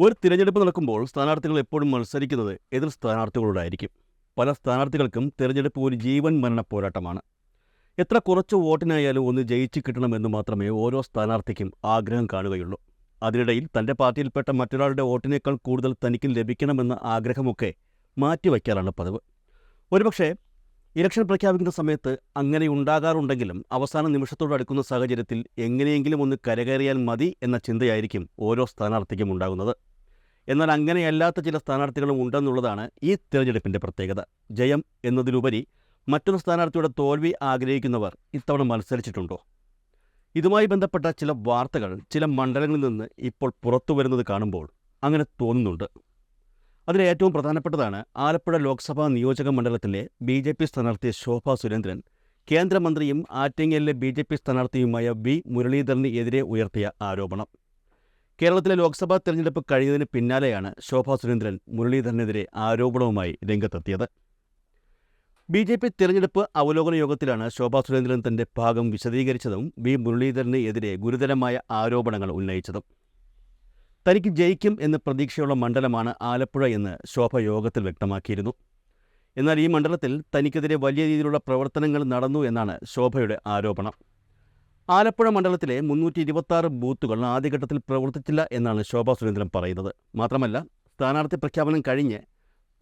ഒരു തിരഞ്ഞെടുപ്പ് നടക്കുമ്പോൾ സ്ഥാനാർത്ഥികൾ എപ്പോഴും മത്സരിക്കുന്നത് എതിർ സ്ഥാനാർത്ഥികളോടായിരിക്കും. പല സ്ഥാനാർത്ഥികൾക്കും തിരഞ്ഞെടുപ്പ് ഒരു ജീവൻ മരണ പോരാട്ടമാണ്. എത്ര കുറച്ച് വോട്ടിനായാലും ഒന്ന് ജയിച്ചു കിട്ടണമെന്ന് മാത്രമേ ഓരോ സ്ഥാനാർത്ഥിക്കും ആഗ്രഹം കാണുകയുള്ളൂ. അതിനിടയിൽ തന്റെ പാർട്ടിയിൽപ്പെട്ട മറ്റൊരാളുടെ വോട്ടിനേക്കാൾ കൂടുതൽ തനിക്ക് ലഭിക്കണമെന്ന ആഗ്രഹമൊക്കെ മാറ്റിവയ്ക്കാറാണ് പതിവ്. ഒരുപക്ഷെ ഇലക്ഷൻ പ്രഖ്യാപിക്കുന്ന സമയത്ത് അങ്ങനെ ഉണ്ടാകാറുണ്ടെങ്കിലും അവസാന നിമിഷത്തോട് അടുക്കുന്ന സാഹചര്യത്തിൽ എങ്ങനെയെങ്കിലും ഒന്ന് കരകയറിയാൽ മതി എന്ന ചിന്തയായിരിക്കും ഓരോ സ്ഥാനാർത്ഥിക്കും ഉണ്ടാകുന്നത്. എന്നാൽ അങ്ങനെയല്ലാത്ത ചില സ്ഥാനാർത്ഥികളും ഉണ്ടെന്നുള്ളതാണ് ഈ തിരഞ്ഞെടുപ്പിന്റെ പ്രത്യേകത. ജയം എന്നതിലുപരി മറ്റൊരു സ്ഥാനാർത്ഥിയുടെ തോൽവി ആഗ്രഹിക്കുന്നവർ ഇത്തവണ മത്സരിച്ചിട്ടുണ്ടോ? ഇതുമായി ബന്ധപ്പെട്ട ചില വാർത്തകൾ ചില മണ്ഡലങ്ങളിൽ നിന്ന് ഇപ്പോൾ പുറത്തു വരുന്നത് കാണുമ്പോൾ അങ്ങനെ തോന്നുന്നുണ്ട്. അതിൽ ഏറ്റവും പ്രധാനപ്പെട്ടതാണ് ആലപ്പുഴ ലോക്സഭാ നിയോജക മണ്ഡലത്തിലെ ബി ജെ പി സ്ഥാനാർത്ഥി ശോഭ സുരേന്ദ്രൻ കേന്ദ്രമന്ത്രിയും ആറ്റിങ്ങലിലെ ബി ജെ പി സ്ഥാനാർത്ഥിയുമായ വി മുരളീധരന് എതിരെ ഉയർത്തിയ ആരോപണം. കേരളത്തിലെ ലോക്സഭാ തെരഞ്ഞെടുപ്പ് കഴിഞ്ഞതിന് പിന്നാലെയാണ് ശോഭാ സുരേന്ദ്രൻ മുരളീധരനെതിരെ ആരോപണവുമായി രംഗത്തെത്തിയത്. ബി ജെ പി തെരഞ്ഞെടുപ്പ് അവലോകന യോഗത്തിലാണ് ശോഭാ സുരേന്ദ്രൻ തന്റെ ഭാഗം വിശദീകരിച്ചതും വി മുരളീധരന് എതിരെ ഗുരുതരമായ ആരോപണങ്ങൾ ഉന്നയിച്ചതും. തനിക്ക് ജയിക്കും എന്ന് പ്രതീക്ഷയുള്ള മണ്ഡലമാണ് ആലപ്പുഴ എന്ന് ശോഭ യോഗത്തിൽ വ്യക്തമാക്കിയിരുന്നു. എന്നാൽ ഈ മണ്ഡലത്തിൽ തനിക്കെതിരെ വലിയ രീതിയിലുള്ള പ്രവർത്തനങ്ങൾ നടന്നു എന്നാണ് ശോഭയുടെ ആരോപണം. ആലപ്പുഴ മണ്ഡലത്തിലെ മുന്നൂറ്റി ഇരുപത്തി ബൂത്തുകൾ ആദ്യഘട്ടത്തിൽ പ്രവർത്തിച്ചില്ല എന്നാണ് ശോഭാ സുരേന്ദ്രൻ പറയുന്നത്. മാത്രമല്ല സ്ഥാനാർത്ഥി പ്രഖ്യാപനം കഴിഞ്ഞ്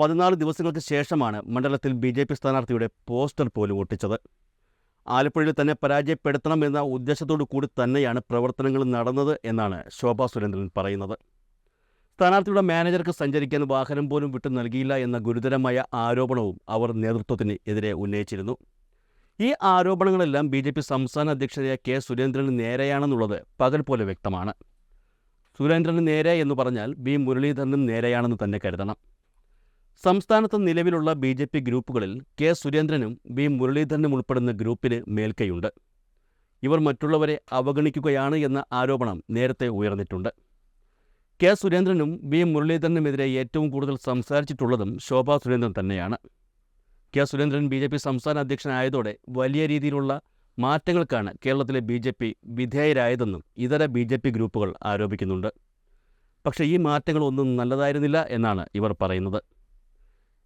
പതിനാല് ദിവസങ്ങൾക്ക് ശേഷമാണ് മണ്ഡലത്തിൽ ബി ജെ പി സ്ഥാനാർത്ഥിയുടെ പോസ്റ്റർ പോലും ഒട്ടിച്ചത്. ആലപ്പുഴയിൽ തന്നെ പരാജയപ്പെടുത്തണം എന്ന ഉദ്ദേശത്തോടു കൂടി തന്നെയാണ് പ്രവർത്തനങ്ങൾ നടന്നത് എന്നാണ് ശോഭാ സുരേന്ദ്രൻ പറയുന്നത്. സ്ഥാനാർത്ഥിയുടെ മാനേജർക്ക് സഞ്ചരിക്കാൻ വാഹനം പോലും വിട്ടു നൽകിയില്ല എന്ന ഗുരുതരമായ ആരോപണവും അവർ നേതൃത്വത്തിന് എതിരെ ഉന്നയിച്ചിരുന്നു. ഈ ആരോപണങ്ങളെല്ലാം ബി ജെ പി സംസ്ഥാന അധ്യക്ഷനായ കെ സുരേന്ദ്രന് നേരെയാണെന്നുള്ളത് പകൽ പോലെ വ്യക്തമാണ്. സുരേന്ദ്രന് നേരെ എന്ന് പറഞ്ഞാൽ ബി മുരളീധരനും നേരെയാണെന്ന് തന്നെ കരുതണം. സംസ്ഥാനത്ത് നിലവിലുള്ള ബി ജെ പി ഗ്രൂപ്പുകളിൽ കെ സുരേന്ദ്രനും വി മുരളീധരനും ഉൾപ്പെടുന്ന ഗ്രൂപ്പിന് മേൽക്കൈയുണ്ട്. ഇവർ മറ്റുള്ളവരെ അവഗണിക്കുകയാണ് എന്ന ആരോപണം നേരത്തെ ഉയർന്നിട്ടുണ്ട്. കെ സുരേന്ദ്രനും വി മുരളീധരനുമെതിരെ ഏറ്റവും കൂടുതൽ സംസാരിച്ചിട്ടുള്ളതും ശോഭാ സുരേന്ദ്രൻ തന്നെയാണ്. K Surendran B J P സംസ്ഥാന അധ്യക്ഷനായതോടെ വലിയ രീതിയിലുള്ള മാറ്റങ്ങൾക്കാണ് കേരളത്തിലെ ബി ജെ പി വിധേയരായതെന്നും ഇതര ബി ജെ പി ഗ്രൂപ്പുകൾ ആരോപിക്കുന്നുണ്ട്. പക്ഷേ ഈ മാറ്റങ്ങളൊന്നും നല്ലതായിരുന്നില്ല എന്നാണ് ഇവർ പറയുന്നത്.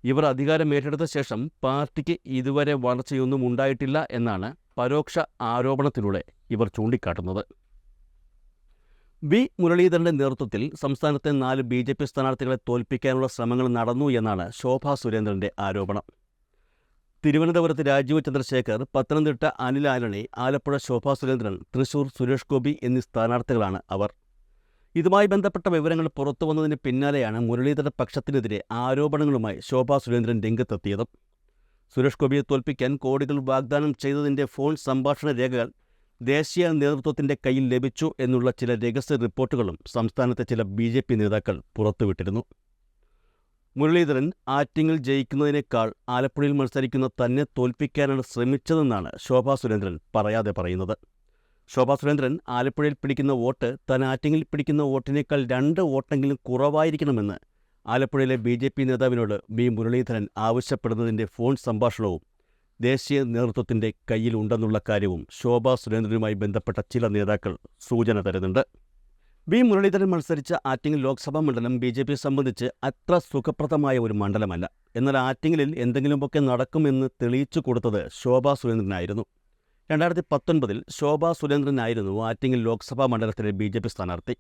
ഇവർ അധികാരം ഏറ്റെടുത്ത ശേഷം പാർട്ടിക്ക് ഇതുവരെ വളർച്ചയൊന്നും ഉണ്ടായിട്ടില്ല എന്നാണ് പരോക്ഷ ആരോപണത്തിലൂടെ ഇവർ ചൂണ്ടിക്കാട്ടുന്നത്. വി. മുരളീധരന്റെ നേതൃത്വത്തിൽ സംസ്ഥാനത്തെ നാല് ബി ജെ പി സ്ഥാനാർത്ഥികളെ തോൽപ്പിക്കാനുള്ള ശ്രമങ്ങൾ നടന്നു എന്നാണ് ശോഭാ സുരേന്ദ്രന്റെ ആരോപണം. തിരുവനന്തപുരത്ത് രാജീവ് ചന്ദ്രശേഖർ പത്തനംതിട്ട അനിൽ ആലണി ആലപ്പുഴ ശോഭാ സുരേന്ദ്രൻ തൃശൂർ സുരേഷ് ഗോപി എന്നീ സ്ഥാനാർത്ഥികളാണ് അവർ. ഇതുമായി ബന്ധപ്പെട്ട വിവരങ്ങൾ പുറത്തു വന്നതിന് പിന്നാലെയാണ് മുരളീധര പക്ഷത്തിനെതിരെ ആരോപണങ്ങളുമായി ശോഭാ സുരേന്ദ്രൻ രംഗത്തെത്തിയത്. സുരേഷ് ഗോപിയെ തോൽപ്പിക്കാൻ കോടികൾ വാഗ്ദാനം ചെയ്തതിന്റെ ഫോൺ സംഭാഷണ രേഖകൾ ദേശീയ നേതൃത്വത്തിന്റെ കയ്യിൽ ലഭിച്ചു എന്നുള്ള ചില രഹസ്യ റിപ്പോർട്ടുകളും സംസ്ഥാനത്തെ ചില ബി ജെ പി നേതാക്കൾ പുറത്തുവിട്ടിരുന്നു. മുരളീധരൻ ആറ്റിങ്ങിൽ ജയിക്കുന്നതിനേക്കാൾ ആലപ്പുഴയിൽ മത്സരിക്കുന്ന തന്നെ തോൽപ്പിക്കാനാണ് ശ്രമിച്ചതെന്നാണ് ശോഭാ സുരേന്ദ്രൻ പറയാതെ പറയുന്നത്. ശോഭാ സുരേന്ദ്രൻ ആലപ്പുഴയിൽ പിടിക്കുന്ന വോട്ട് താൻ ആറ്റിങ്ങിൽ പിടിക്കുന്ന വോട്ടിനേക്കാൾ രണ്ട് വോട്ടെങ്കിലും കുറവായിരിക്കണമെന്ന് ആലപ്പുഴയിലെ ബി ജെ പി നേതാവിനോട് വി മുരളീധരൻ ആവശ്യപ്പെടുന്നതിന്റെ ഫോൺ സംഭാഷണവും ദേശീയ നേതൃത്വത്തിന്റെ കയ്യിലുണ്ടെന്നുള്ള കാര്യവും ശോഭാ സുരേന്ദ്രനുമായി ബന്ധപ്പെട്ട ചില നേതാക്കൾ സൂചന തരുന്നുണ്ട്. വി മുരളീധരൻ മത്സരിച്ച ആറ്റിങ്ങൽ ലോക്സഭാ മണ്ഡലം ബി ജെ പി സംബന്ധിച്ച് അത്ര സുഖപ്രദമായ ഒരു മണ്ഡലമല്ല. എന്നാൽ ആറ്റിങ്ങലിൽ എന്തെങ്കിലുമൊക്കെ നടക്കുമെന്ന് തെളിയിച്ചു കൊടുത്തത് ശോഭാ സുരേന്ദ്രനായിരുന്നു. രണ്ടായിരത്തി പത്തൊൻപതിൽ ശോഭാ സുരേന്ദ്രനായിരുന്നു ആറ്റിങ്ങൽ ലോക്സഭാ മണ്ഡലത്തിലെ ബി ജെ പി സ്ഥാനാർത്ഥി.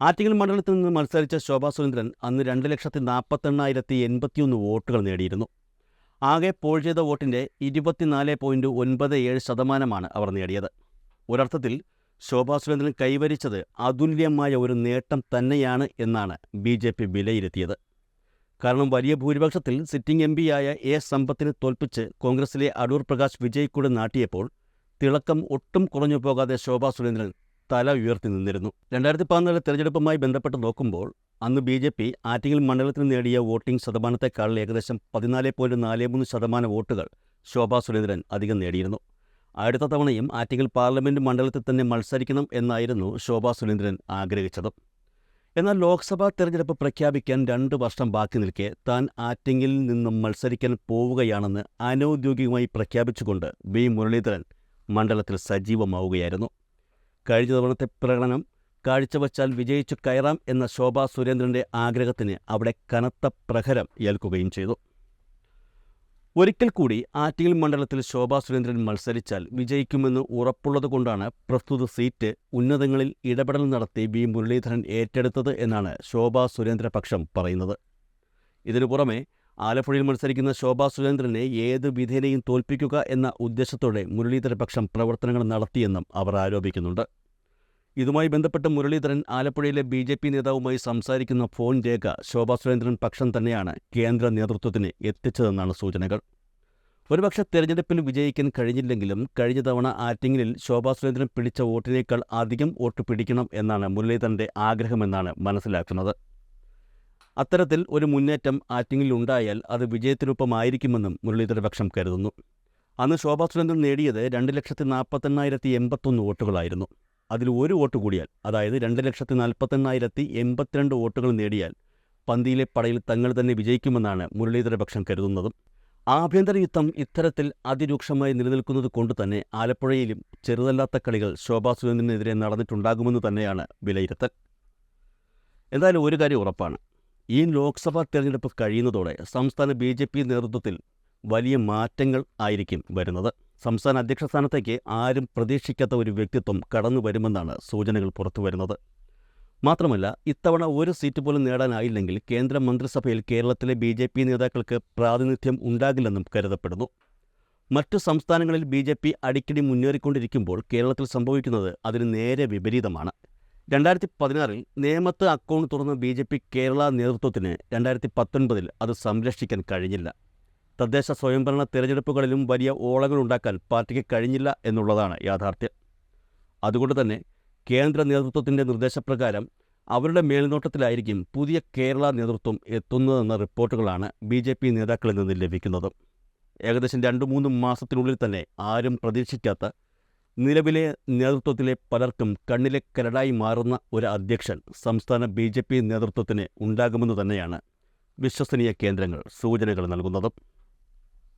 ആറ്റിങ്ങൽ മണ്ഡലത്തിൽ നിന്ന് മത്സരിച്ച ശോഭാ സുരേന്ദ്രൻ അന്ന് രണ്ട് ലക്ഷത്തി നാൽപ്പത്തെണ്ണായിരത്തി എൺപത്തിയൊന്ന് വോട്ടുകൾ നേടിയിരുന്നു. ആകെ പോൾ ചെയ്ത വോട്ടിന്റെ ഇരുപത്തിനാല് പോയിന്റ് ഒൻപത് ഏഴ് ശതമാനമാണ് അവർ നേടിയത്. ഒരർത്ഥത്തിൽ ശോഭാ സുരേന്ദ്രൻ കൈവരിച്ചത് അതുല്യമായ ഒരു നേട്ടം തന്നെയാണ് എന്നാണ് ബി ജെ പി വിലയിരുത്തിയത്. കാരണം വലിയ ഭൂരിപക്ഷത്തിൽ സിറ്റിംഗ് എം പിയായ എ സമ്പത്തിനെ തോൽപ്പിച്ച് കോൺഗ്രസിലെ അടൂർ പ്രകാശ് വിജയ്ക്കൂടെ നാട്ടിയപ്പോൾ തിളക്കം ഒട്ടും കുറഞ്ഞു പോകാതെ ശോഭാ സുരേന്ദ്രൻ തല ഉയർത്തി നിന്നിരുന്നു. രണ്ടായിരത്തി പതിനാല് തെരഞ്ഞെടുപ്പുമായി ബന്ധപ്പെട്ട് നോക്കുമ്പോൾ അന്ന് ബി ജെ പി ആറ്റിങ്ങൽ മണ്ഡലത്തിൽ നേടിയ വോട്ടിംഗ് ശതമാനത്തെക്കാൾ ഏകദേശം പതിനാല് പോയിന്റ് നാല് മൂന്ന് ശതമാനം വോട്ടുകൾ ശോഭാ സുരേന്ദ്രൻ അധികം നേടിയിരുന്നു. അടുത്ത തവണയും ആറ്റിങ്ങൽ പാർലമെന്റ് മണ്ഡലത്തിൽ തന്നെ മത്സരിക്കണം എന്നായിരുന്നു ശോഭാ സുരേന്ദ്രൻ ആഗ്രഹിച്ചത്. എന്നാൽ ലോക്സഭാ തെരഞ്ഞെടുപ്പ് പ്രഖ്യാപിക്കാൻ രണ്ട് വർഷം ബാക്കി നിൽക്കെ താൻ ആറ്റിങ്ങിൽ നിന്നും മത്സരിക്കാൻ പോവുകയാണെന്ന് അനൗദ്യോഗികമായി പ്രഖ്യാപിച്ചുകൊണ്ട് ബി മുരളീധരൻ മണ്ഡലത്തിൽ സജീവമാവുകയായിരുന്നു. കഴിഞ്ഞ തവണത്തെ പ്രകടനം കാഴ്ചവച്ചാൽ വിജയിച്ചു കയറാം എന്ന ശോഭാ സുരേന്ദ്രന്റെ ആഗ്രഹത്തിന് അവിടെ കനത്ത പ്രഹരം ഏൽക്കുകയും ചെയ്തു. ഒരിക്കൽ കൂടി ആറ്റിങ്ങൽ മണ്ഡലത്തിൽ ശോഭാ സുരേന്ദ്രൻ മത്സരിച്ചാൽ വിജയിക്കുമെന്ന് ഉറപ്പുള്ളതുകൊണ്ടാണ് പ്രസ്തുത സീറ്റ് ഉന്നതങ്ങളിൽ ഇടപെടൽ നടത്തി വി മുരളീധരൻ ഏറ്റെടുത്തത് എന്നാണ് ശോഭാ സുരേന്ദ്ര പക്ഷം പറയുന്നത്. ഇതിനു പുറമെ ആലപ്പുഴയിൽ മത്സരിക്കുന്ന ശോഭാ സുരേന്ദ്രനെ ഏത് വിധേനയും തോൽപ്പിക്കുക എന്ന ഉദ്ദേശത്തോടെ മുരളീധര പക്ഷം പ്രവർത്തനങ്ങൾ നടത്തിയെന്നും അവർ ആരോപിക്കുന്നുണ്ട്. ഇതുമായി ബന്ധപ്പെട്ട് മുരളീധരൻ ആലപ്പുഴയിലെ ബി ജെ പി നേതാവുമായി സംസാരിക്കുന്ന ഫോൺ രേഖ ശോഭാ സുരേന്ദ്രൻ പക്ഷം തന്നെയാണ് കേന്ദ്ര നേതൃത്വത്തിന് എത്തിച്ചതെന്നാണ് സൂചനകൾ. ഒരുപക്ഷെ തെരഞ്ഞെടുപ്പിൽ വിജയിക്കാൻ കഴിഞ്ഞില്ലെങ്കിലും കഴിഞ്ഞ തവണ ആറ്റിങ്ങലിൽ ശോഭാ സുരേന്ദ്രൻ പിടിച്ച വോട്ടിനേക്കാൾ അധികം വോട്ട് പിടിക്കണം എന്നാണ് മുരളീധരന്റെ ആഗ്രഹമെന്നാണ് മനസ്സിലാക്കുന്നത്. അത്തരത്തിൽ ഒരു മുന്നേറ്റം ആറ്റിങ്ങിൽ ഉണ്ടായാൽ അത് വിജയത്തിനൊപ്പമായിരിക്കുമെന്നും മുരളീധരപക്ഷം കരുതുന്നു. അന്ന് ശോഭാ സുരേന്ദ്രൻ നേടിയത് രണ്ട് ലക്ഷത്തി നാൽപ്പത്തെണ്ണായിരത്തി എൺപത്തൊന്ന് വോട്ടുകളായിരുന്നു. അതിൽ ഒരു വോട്ട് കൂടിയാൽ അതായത് രണ്ട് ലക്ഷത്തി നാൽപ്പത്തെണ്ണായിരത്തി എൺപത്തിരണ്ട് വോട്ടുകൾ നേടിയാൽ പന്തിയിലെ പടയിൽ തങ്ങൾ തന്നെ വിജയിക്കുമെന്നാണ് മുരളീധരപക്ഷം കരുതുന്നതും. ആഭ്യന്തര യുദ്ധം ഇത്തരത്തിൽ അതിരൂക്ഷമായി നിലനിൽക്കുന്നത് കൊണ്ട് തന്നെ ആലപ്പുഴയിലും ചെറുതല്ലാത്ത കളികൾ ശോഭാ സുരേന്ദ്രനെതിരെ നടന്നിട്ടുണ്ടാകുമെന്ന് തന്നെയാണ് വിലയിരുത്തൽ. എന്തായാലും ഒരു കാര്യം ഉറപ്പാണ്. ഈ ലോക്സഭാ തെരഞ്ഞെടുപ്പ് കഴിയുന്നതോടെ സംസ്ഥാന ബി ജെ പി നേതൃത്വത്തിൽ വലിയ മാറ്റങ്ങൾ ആയിരിക്കും വരുന്നത്. സംസ്ഥാന അധ്യക്ഷ സ്ഥാനത്തേക്ക് ആരും പ്രതീക്ഷിക്കാത്ത ഒരു വ്യക്തിത്വം കടന്നു വരുമെന്നാണ് സൂചനകൾ പുറത്തുവരുന്നത് മാത്രമല്ല ഇത്തവണ ഒരു സീറ്റ് പോലും നേടാനായില്ലെങ്കിൽ കേന്ദ്ര മന്ത്രിസഭയിൽ കേരളത്തിലെ ബി ജെ പി നേതാക്കൾക്ക് പ്രാതിനിധ്യം ഉണ്ടാകില്ലെന്നും കരുതപ്പെടുന്നു. മറ്റു സംസ്ഥാനങ്ങളിൽ ബി ജെ പി അടിക്കടി മുന്നേറിക്കൊണ്ടിരിക്കുമ്പോൾ കേരളത്തിൽ സംഭവിക്കുന്നത് അതിന് നേരെ വിപരീതമാണ്. രണ്ടായിരത്തി പതിനാറിൽ നേമത്ത് അക്കൗണ്ട് തുറന്ന ബി ജെ പി കേരള നേതൃത്വത്തിന് രണ്ടായിരത്തി പത്തൊൻപതിൽ അത് സംരക്ഷിക്കാൻ കഴിഞ്ഞില്ല. തദ്ദേശ സ്വയംഭരണ തിരഞ്ഞെടുപ്പുകളിലും വലിയ ഓളങ്ങളുണ്ടാക്കാൻ പാർട്ടിക്ക് കഴിഞ്ഞില്ല എന്നുള്ളതാണ് യാഥാർത്ഥ്യം. അതുകൊണ്ട് തന്നെ കേന്ദ്ര നേതൃത്വത്തിന്റെ നിർദ്ദേശപ്രകാരം അവരുടെ മേൽനോട്ടത്തിലായിരിക്കും പുതിയ കേരള നേതൃത്വം എത്തുന്നതെന്ന റിപ്പോർട്ടുകളാണ് ബി ജെ പി നേതാക്കളിൽ നിന്ന് ലഭിക്കുന്നത്. ഏകദേശം രണ്ടു മൂന്ന് മാസത്തിനുള്ളിൽ തന്നെ ആരും പ്രതീക്ഷിക്കാത്ത നിലവിലെ നേതൃത്വത്തിലെ പലർക്കും കണ്ണിലെ കരടായി മാറുന്ന ഒരു അധ്യക്ഷൻ സംസ്ഥാന ബി നേതൃത്വത്തിന് ഉണ്ടാകുമെന്ന് തന്നെയാണ് വിശ്വസനീയ കേന്ദ്രങ്ങൾ സൂചനകൾ നൽകുന്നത്.